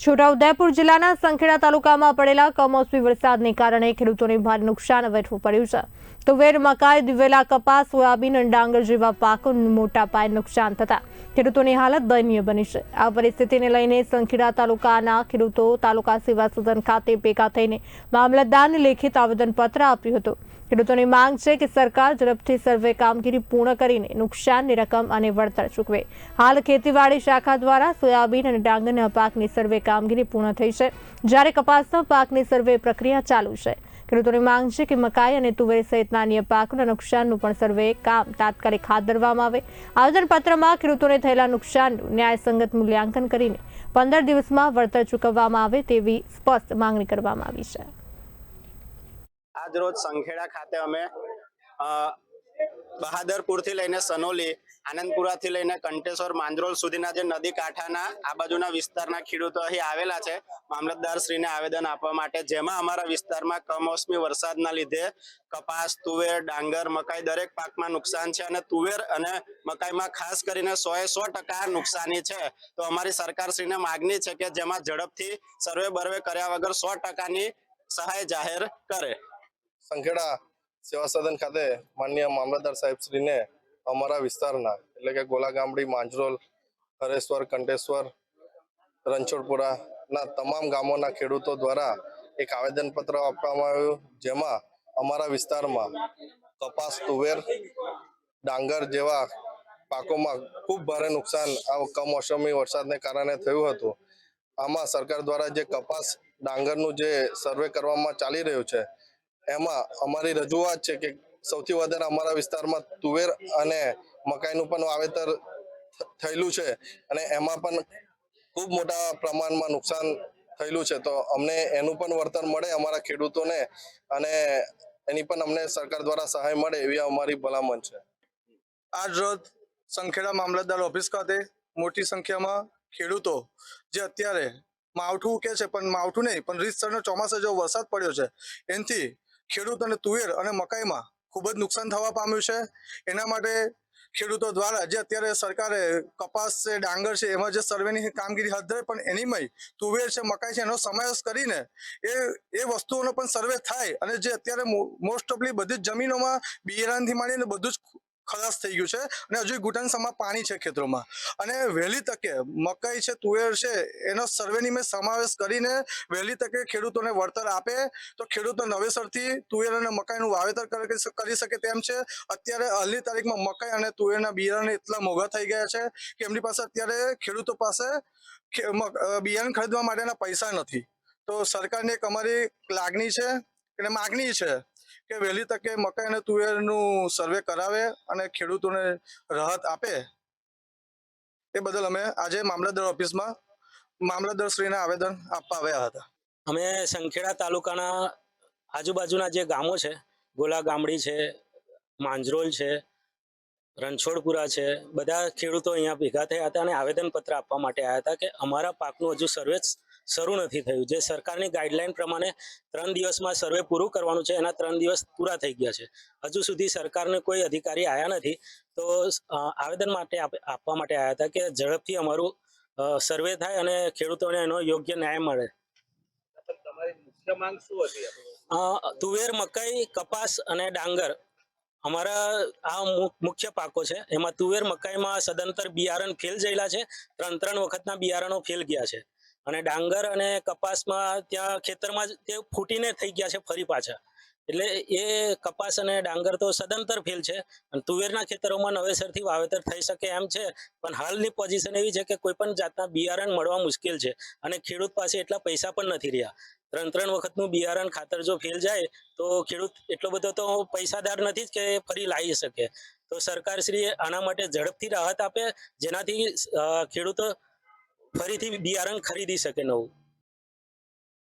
છોટાઉદેપુર જિલ્લાના સંખેડા તાલુકામાં પડેલા કમોસમી વરસાદને કારણે ખેડૂતોને ભારે નુકસાન વેઠવું પડ્યું છે. તુવેર મકાઈ, દિવેલા કપાસ, સોયાબીન અને ડાંગર જેવા પાકોને મોટા પાયે નુકસાન થતા ખેડૂતોની હાલત દયનીય બની છે. આ પરિસ્થિતિને લઈને સંખેડા તાલુકાના ખેડૂતો તાલુકા સેવા સદન ખાતે ભેગા થઈને મામલતદારને લેખિત આવેદનપત્ર આપ્યું હતું. ખેડૂતોની માંગ છે કે સરકાર ઝડપથી સર્વે કામગીરી પૂર્ણ કરીને નુકસાનની રકમ અને વળતર ચૂકવે. હાલ ખેતીવાડી શાખા દ્વારા સોયાબીન અને ડાંગરના પાકની સર્વે કામગીરી પૂર્ણ થઈ છે. જ્યારે કપાસના પાકની સર્વે પ્રક્રિયા ચાલુ છે. ખેડૂતોની માંગ છે કે મકાઈ અને તુવેર સહિતના અન્ય પાકના નુકસાનનું પણ સર્વે કામ તાત્કાલિક હાથ ધરવામાં આવે. આવેદનપત્રમાં ખેડૂતોને થયેલા નુકસાનનું ન્યાયસંગત મૂલ્યાંકન કરીને પંદર દિવસમાં વળતર ચૂકવવામાં આવે તેવી સ્પષ્ટ માંગણી કરવામાં આવી છે. આજ રોજ સંખેડા ખાતે અમે બહાદરપુરથી લઈને સનોલી, આનંદપુરાથી લઈને કંટેશ્વર માંજરોલ સુધીના જે નદી કાંઠાના આ બાજુના વિસ્તારના ખેડૂતો અહીં આવેલા છે. મામલતદાર શ્રીને આવેદન આપવા માટે જેમાં અમારા વિસ્તારમાં કમોસમી વરસાદના લીધે કપાસ, તુવેર, ડાંગર, મકાઈ દરેક પાકમાં નુકસાન છે અને તુવેર અને મકાઈમાં ખાસ કરીને સો એ સો ટકા નુકસાની છે. તો અમારી સરકારશ્રીને માગણી છે કે જેમાં ઝડપથી સર્વે બર્વે કર્યા વગર સો ટકાની સહાય જાહેર કરે. સંખેડા સેવા સદન ખાતે માનનીય મામલતદાર સાહેબશ્રીને અમારા વિસ્તારના એટલે કે ગોલા ગામડી માંજરોલ, હરેશ્વર કંટેશ્વર રણછોડપુરાના તમામ ગામોના ખેડૂતો દ્વારા એક આવેદનપત્ર આપવામાં આવ્યું, જેમાં અમારા વિસ્તારમાં કપાસ, તુવેર, ડાંગર જેવા પાકોમાં ખૂબ ભારે નુકસાન આ કમોસમી વરસાદને કારણે થયું હતું. આમાં સરકાર દ્વારા જે કપાસ, ડાંગરનું જે સર્વે કરવામાં ચાલી રહ્યું છે એમાં અમારી રજૂઆત છે કે સૌથી વધારે અમારા વિસ્તારમાં તુવેર અને મકાઈનું પણ વાવેતર થયેલું છે અને એમાં પણ ખૂબ મોટા પ્રમાણમાં નુકસાન થયેલું છે. તો અમને એનું પણ વળતર મળે અમારા ખેડૂતોને અને એની પણ અમને સરકાર દ્વારા સહાય મળે એવી અમારી ભલામણ છે. આજ રોજ સંખેડા મામલતદાર ઓફિસ ખાતે મોટી સંખ્યામાં ખેડૂતો જે અત્યારે માવઠું કે છે, પણ માવઠું નહીં, પણ રીતસરનો ચોમાસા જેવો વરસાદ પડ્યો છે, એનાથી ખેડૂત અને તુવેર અને મકાઈમાં ખૂબ જ નુકસાન થવા પામ્યું છે. એના માટે ખેડૂતો દ્વારા જે અત્યારે સરકારે કપાસ છે, ડાંગર છે, એમાં જે સર્વેની કામગીરી હાથ ધરે પણ એનીમય તુવેર છે, મકાઈ છે, એનો સમાવેશ કરીને એ એ વસ્તુઓનો પણ સર્વે થાય અને જે અત્યારે મોસ્ટ ઓફલી બધી જ જમીનોમાં બિયારણથી માંડીને બધું જ ખલાસ થઈ ગયું છે અને હજુ ઘૂંટણસમાં પાણી છે ખેતરોમાં. અને વહેલી તકે મકાઈ છે, તુવેર છે, એનો સર્વેની મેં સમાવેશ કરીને વહેલી તકે ખેડૂતોને વળતર આપે. તો ખેડૂતો નવેસરથી તુવેર અને મકાઈનું વાવેતર કરી શકે તેમ છે. અત્યારે હાલની તારીખમાં મકાઈ અને તુવેરના બિયારણ એટલા મોંઘા થઈ ગયા છે કે એમની પાસે અત્યારે ખેડૂતો પાસે બિયારણ ખરીદવા માટેના પૈસા નથી. તો સરકારની એક અમારી લાગણી છે, અને માગણી છે કે વહેલી તકે મકાઈ અને તુવેરનું સર્વે કરાવે અને ખેડૂતોને રાહત આપે? એ બદલ અમે આજે મામલતદાર ઓફિસમાં મામલતદારશ્રીને આવેદન આપવા આવ્યા હતા. અમે સંખેડા તાલુકાના આજુબાજુના જે ગામો છે ગોલા ગામડી છે, માંજરોલ છે, રણછોડપુરા છે, બધા ખેડૂતો અહીંયા ભેગા થયા હતા અને આવેદનપત્ર આપવા માટે આવ્યા હતા કે અમારા પાકનું હજુ સર્વે શરૂ નથી થયું. જે સરકારની ગાઈડલાઈન પ્રમાણે ત્રણ દિવસમાં સર્વે પૂરું કરવાનું છે, એના ત્રણ દિવસ પૂરા થઈ ગયા છે. હજુ સુધી સરકારને કોઈ અધિકારી આવ્યા નથી. તો આવેદન માટે આપવા માટે આવ્યા હતા કે ઝડપથી અમારું સર્વે થાય અને ખેડૂતોને એનો યોગ્ય ન્યાય મળે. તુવેર, મકાઈ, કપાસ અને ડાંગર અમારા આ મુખ્ય પાકો છે. એમાં તુવેર, મકાઈમાં સદંતર બિયારણ ફેલ જયેલા છે. ત્રણ ત્રણ વખતના બિયારણો ફેલ ગયા છે. અને ડાંગર અને કપાસમાં ત્યાં ખેતરમાં જ તે ફૂટીને થઈ ગયા છે ફરી પાછા. એટલે એ કપાસ અને ડાંગર તો સદંતર ફેલ છે. અને તુવેરના ખેતરોમાં નવેસરથી વાવેતર થઈ શકે એમ છે, પણ હાલની પોઝિશન એવી છે કે કોઈ પણ જાતના બિયારણ મળવા મુશ્કેલ છે અને ખેડૂત પાસે એટલા પૈસા પણ નથી રહ્યા. ત્રણ ત્રણ વખતનું બિયારણ ખાતર જો ફેલ જાય, તો ખેડૂત એટલો બધો તો પૈસાદાર નથી જ કે ફરી લાવી શકે. તો સરકારશ્રી આના માટે ઝડપથી રાહત આપે, જેનાથી ખેડૂતો ફરીથી બિયારણ ખરીદી શકે નવું.